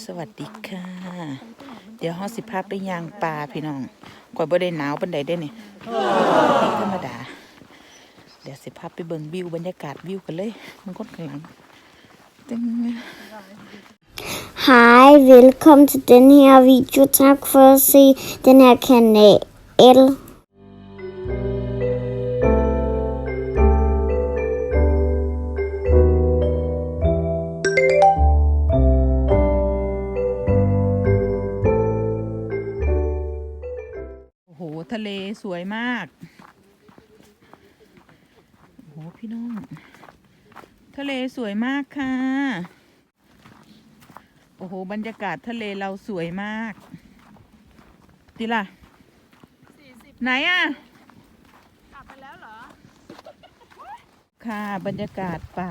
สวัสดีค่ะ เดี๋ยวเฮาสิพาพไปย่างปลาพี่น้องก่อยบ่ได้หนาวปานใดเด้เนี่ยธรรมดา เดี๋ยวสิพาพไปเบิ่งวิวบรรยากาศวิวกันเลยมันคนข้างหลังตึ้ง Hej, velkommen til den her video. Tak for at se den her kanal. เลสวยมาก โอ้โหพี่น้อง ทะเลสวยมากค่ะ โอ้โห บรรยากาศทะเลเราสวยมากดีล่ะ ไหนอะค่ะบรรยากาศป่า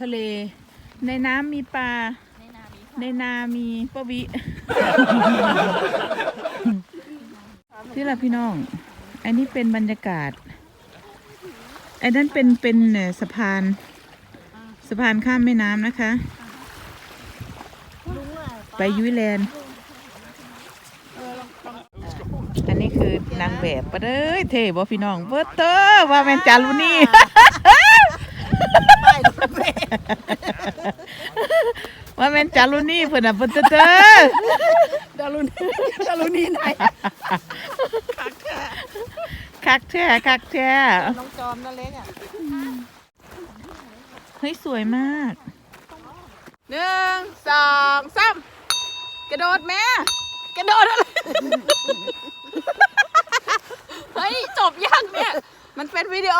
ทะเล ในน้ำมีปลาในนามีปะวิ ที่ละพี่น้อง อันนี้เป็นบรรยากาศ อันนั้นเป็นเป็นเอ่อสะพาน สะพานข้ามแม่น้ำนะคะ ไปยุ้ยแลนด์อันนี้คือนางแบบปะเด้ยเท่บ่พี่น้องเบอร์เตอร์ว่าแมนจารุนี่ว่าแมนจารุนี่เพิ่นน่ะเบอร์เตอร์ดารุณดารุณีไหน คักแท้คักแท้น้องจอมนั่นเล็กอะเฮ้ยสวยมากหนึ่งสองสามกระโดดแม่กระโดดอะไรเฮ้ยจบยังเนี่ย มันเป็นวิดีโอ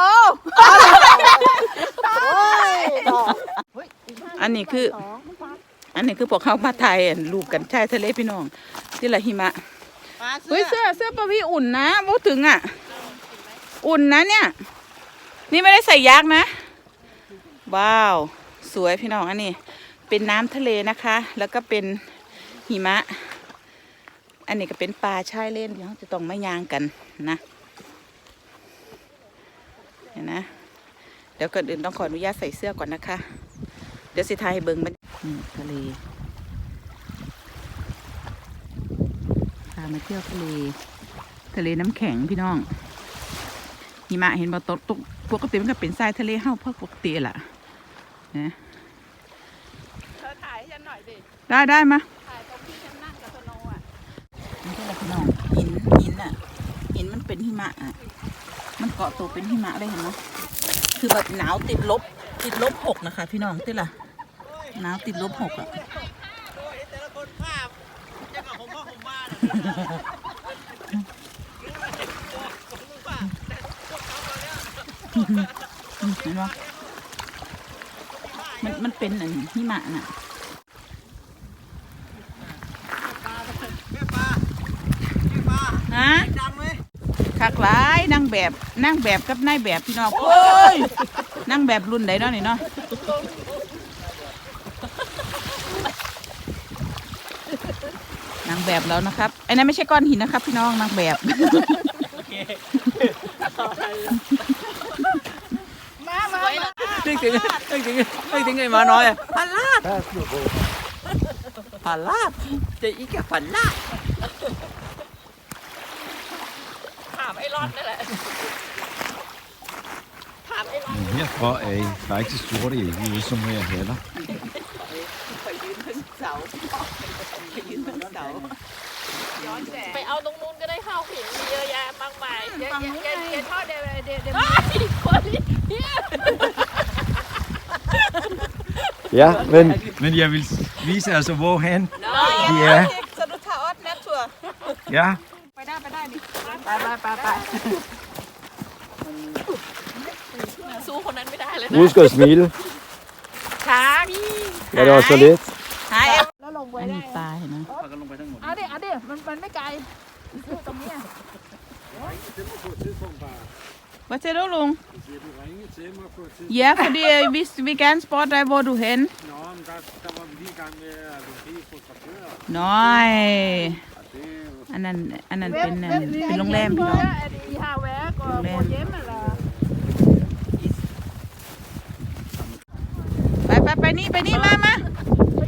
อันนี้คือ อันนี้คือพวกเขามาไทยอันรูปกันชายทะเลพี่น้องที่ละหิมะปลาเฮ้ยเสื้อเสื้อปะพี่อุ่นนะพูดถึงอะ อุ่นนะเนี่ย นี่ไม่ได้ใส่ยักนะ ว้าว สวยพี่น้องอันนี้ เป็นน้ำทะเลนะคะ แล้วก็เป็นหิมะ อันนี้ก็เป็นปลาชายเล่นเดี๋ยวเราจะต้องไมายางกันนะเห็นนะ เดี๋ยวก่อนอื่นต้องขออนุญาตใส่เสื้อก่อนนะคะ เดี๋ยวสิทายเบิ้งมันทะเลพามาเที่ยวทะเล ทะเลน้ำแข็งพี่น้อง หิมะเห็นบ่ตกตกปกติมันก็เป็นทรายทะเลเฮ้าเพราะปกติแหละนะเธอถ่ายให้ฉันหน่อยดิได้ได้มาถ่ายตรงที่ฉันนั่งกับสโนว์อะนี่คืออะไรพี่น้องหินหินอะหินมันเป็นหิมะอะมันเกาะตัวเป็นหิมะเลยเห็นไหมคือแบบหนาวติดลบติดลบหกนะคะ พี่น้องติดล่ะหนาวติดลบหกอะ แต่ละคนภาพจะกับผมว่าผมมา อืม เห็นปะมันมันเป็นอันหิมะน่ะแม่ปลาแม่ปลาฮะดังไหมคักหลายนั่งแบบนั่งแบบกับนายแบบพี่น้องโอ้ยนั่งแบบรุ่นไหนเนาะนี่เนาะนางแบบแล้วนะครับไอ้นั้นไม่ใช่ก้อนหินนะครับ พี่น้องนางแบบ ถึงนึกถึงนึกถึงไอ้หมาน้อยอะพลาดพลาดจะอีกแค่พลาดถามไอ้รอดนั่นแหละถามไอ้รอด Men herfra er I faktisk sorte ikke ude som her heller. ไปยืนขึ้นเสาไปยืนบนเสาย้อนแสงไปเอาตรงนู้นก็ได้ข้าวผิงมีเยอะแยะมากมายเดี๋ยวเดี๋ยวเดี๋ยวเดี๋ยวทอดเดี๋ยวเดี๋ยวเดี๋ยวคนนี้ Ja, men, men jeg vil vise altså, hvorhen de er. สรุปทาออดแมทชัว Ja, ไปได้ไปได้ดิไปไปไปไปสู้คนนั้นไม่ได้เลยนะ husk at smile. ช้าง Ja, det var så lidt. หายเอ็มแล้วลงไปอันได้นี้ปลาเห็นไหมเอาดิเอาดิมันมันไม่ไกลซื้อตรงเนี้ย Hvad siger du, Lung? Ja, fordi øh, vi vi vil gerne spørge dig, hvor du er hen. Nå, men der, der var vi lige i gang med at blive fotograferet. Nej. Og det, อันนั้นอันนั้นเว็บเป็นเว็บเป็นโรงแรมพี่น้อง at I har været og Orange. på hjemme eller ไปไปไปนี่ไปนี่มามาไป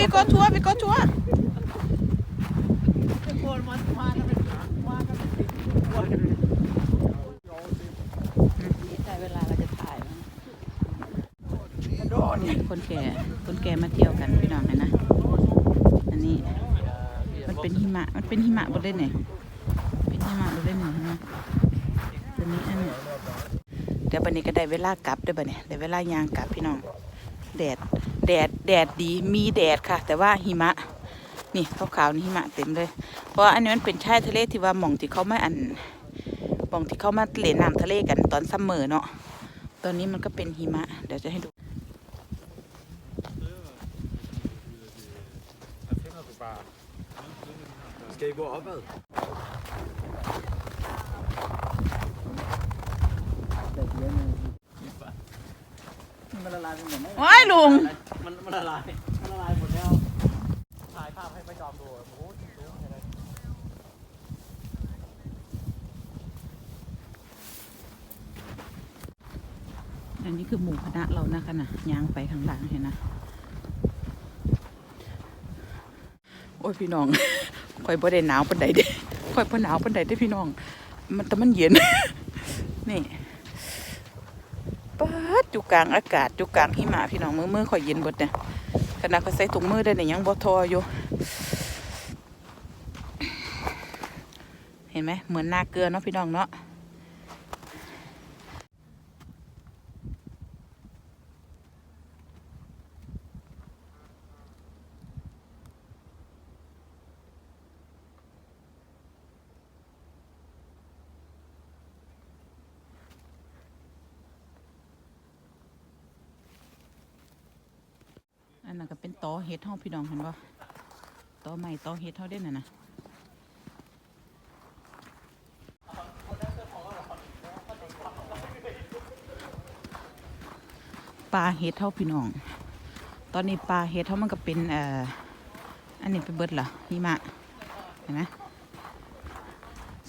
we go tour we go tour คนมามากันเป็นมากันเป็นสิบคน ได้เวลาเราจะถ่าย คนแก่ คนแก่มาเที่ยวกันพี่น้องเห็นนะ อันนี้ มันเป็นหิมะ มันเป็นหิมะบนเล่นเนี่ยเป็นหิมะบนเล่นเนี่ยนะตัวนี้อันนี้เดี๋ยวบันนี้ก็ได้เวลากลับด้อบันนี้ได้เวลายางกลับพี่น้อง แดด แดด แดดดี มีแดดค่ะ แต่ว่าหิมะ นี่ขาวๆนี่หิมะเต็มเลย เพราะอันนี้มันเป็นชายทะเลที่ว่าหม่องที่เขาไม่อันหม่องที่เขามาเล่นน้ำทะเลกันตอนซัมเมอร์เนาะ ตอนนี้มันก็เป็นหิมะ เดี๋ยวจะให้ดู Skal I gå opad? มันละลายเป็นเหมือนโอ้ยลุงมันมันละลาย มันละลายหมดแล้ว ถ่ายภาพให้ไปจอมดูโอ้โหรู้เห็นไหมอันนี้คือหมู่คณะเรานะคะนะย่างไปข้างหลังเห็นนะ โอ้ยพี่น้อง ค่อยบ่ได้หนาวปานใดเด้ค่อยบ่หนาวปานใดเด้พี่น้อง มันแต่มันเย็น นี่ปัดอยู่กลางอากาศอยู่กลางหิมะพี่น้องมือมือค่อยเย็นเบิดเนี่ยขณะข่อยใส่ถุงมือได้เนี่ยยังบ่ทออยู่ เห็นไหมเหมือนนาเกลือเนาะพี่น้องเนาะ นนั้นก็เป็นตอเห็ดเฮาพี่น้องเห็นบ่ตอใหม่ตอเห็ดเฮาได้น่ะนะปลาเห็ดเฮาพี่น้อง ตอนนี้ปลาเห็ดเฮามันก็เป็นเอ่ออันนี้เป็นเบิดเหรอหิมะเห็นไหม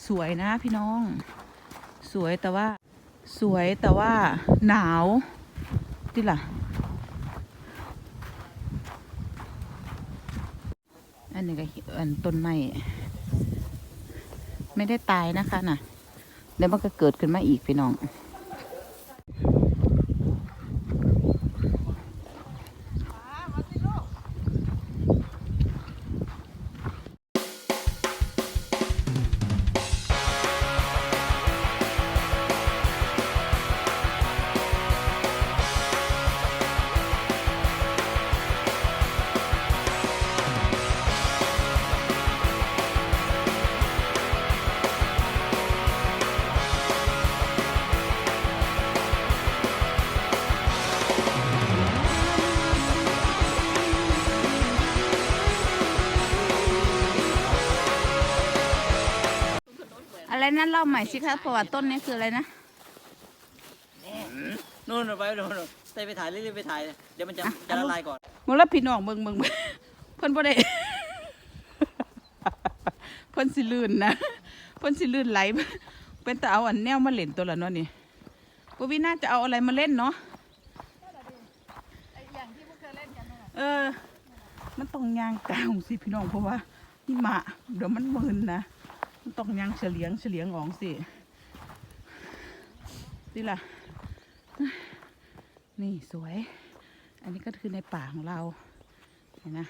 สวยนะพี่น้อง สวยแต่ว่าสวยแต่ว่าหนาวที่ล่ะ นนี้ก็อันต้นไม้ไม่ได้ตายนะคะน่ะ แล้วมันก็เกิดขึ้นมาอีกพี่น้อง อะไรนั่นเล่าใหม่สิคะประวัติต้นนี้คืออะไรนะนู่นไปนู่นเต้ไปถ่ายเรื่อยๆไปถ่าย เดี๋ยวมันจะจะละลายก่อนมึงรับพี่น้องมึงมึงมึงเพิ่นบ่ได้เพิ่นสิลื่นนะเพิ่นสิลื่นไหลเป็นแต่เอาอันแนวมาเล่นตัวละเนาะนี่ปวีน่าจะเอาอะไรมาเล่นเนาะเออ มันต้องยางกลางสิพี่น้องเพราะว่านี่หมาเดี๋ยวมันมึนนะมัน ต้องยังเฉลียงเฉลียงอองสินี่ล่ะ นี่สวย อันนี้ก็คือในป่าของเรา เห็นนะ